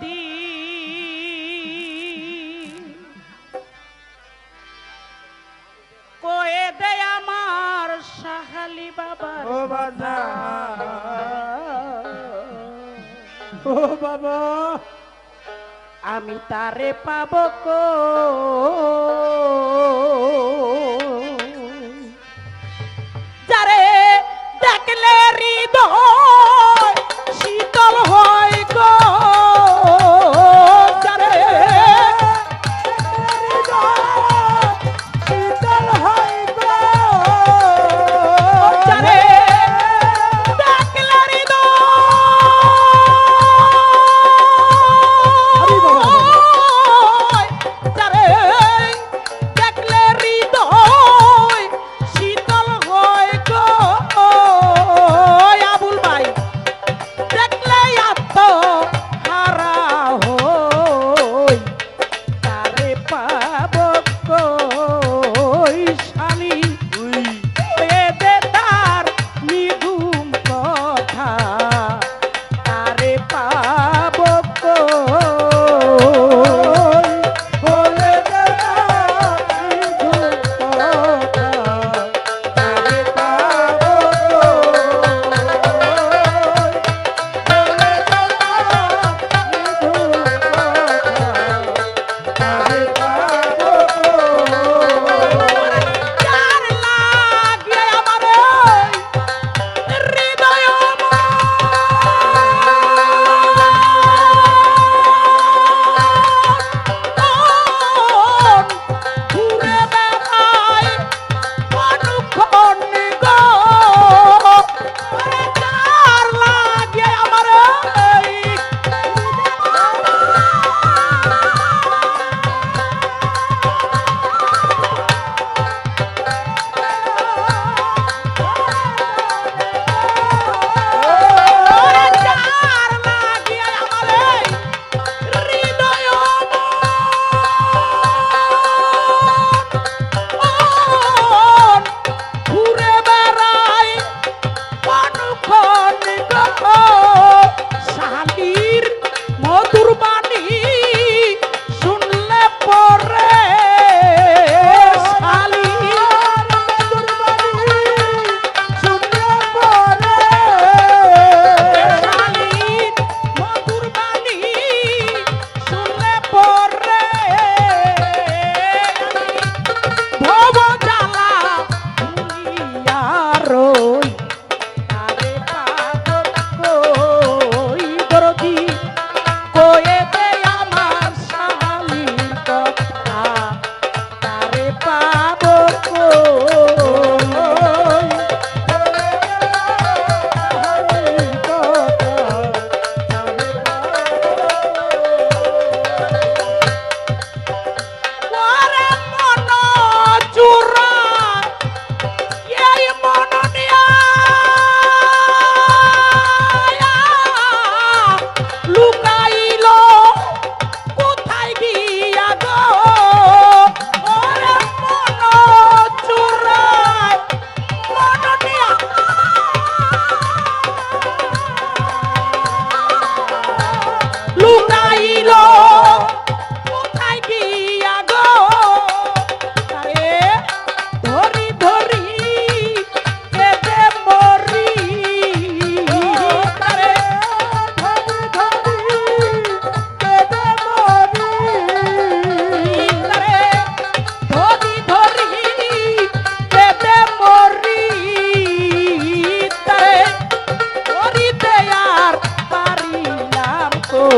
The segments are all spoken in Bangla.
যদি কয়ে দে আমার সাহালি বাবার ও বাজা ও বাবা। আমি তারে পাব কো?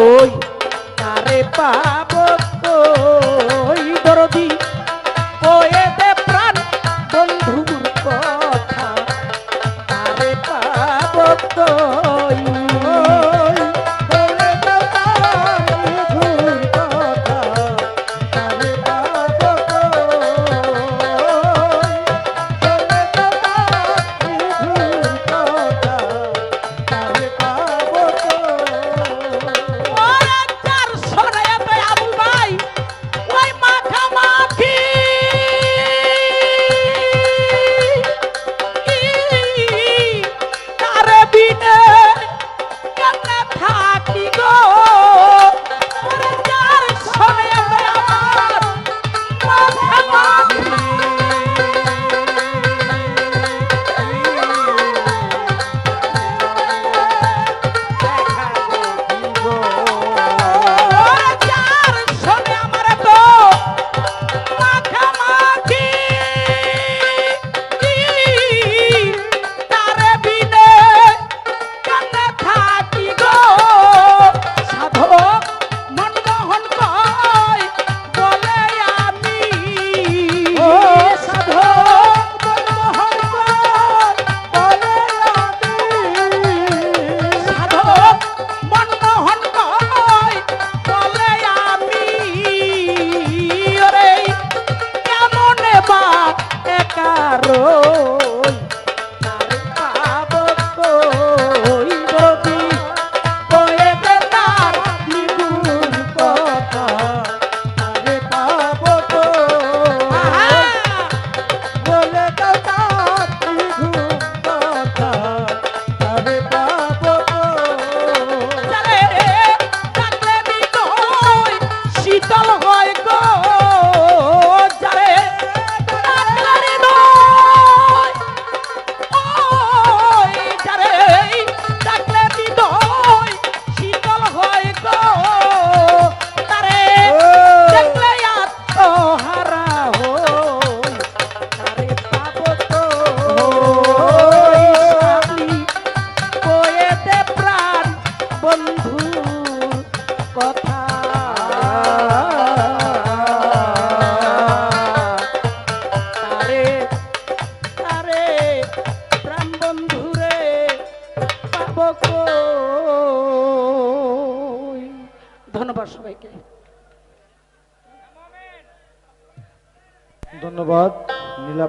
কই? তারে পাব কই? দরদি কয়ে দে প্রাণ বন্ধুর কথা। তারে পাব কই? ধন্যবাদ সবাইকে। ধন্যবাদ নীলা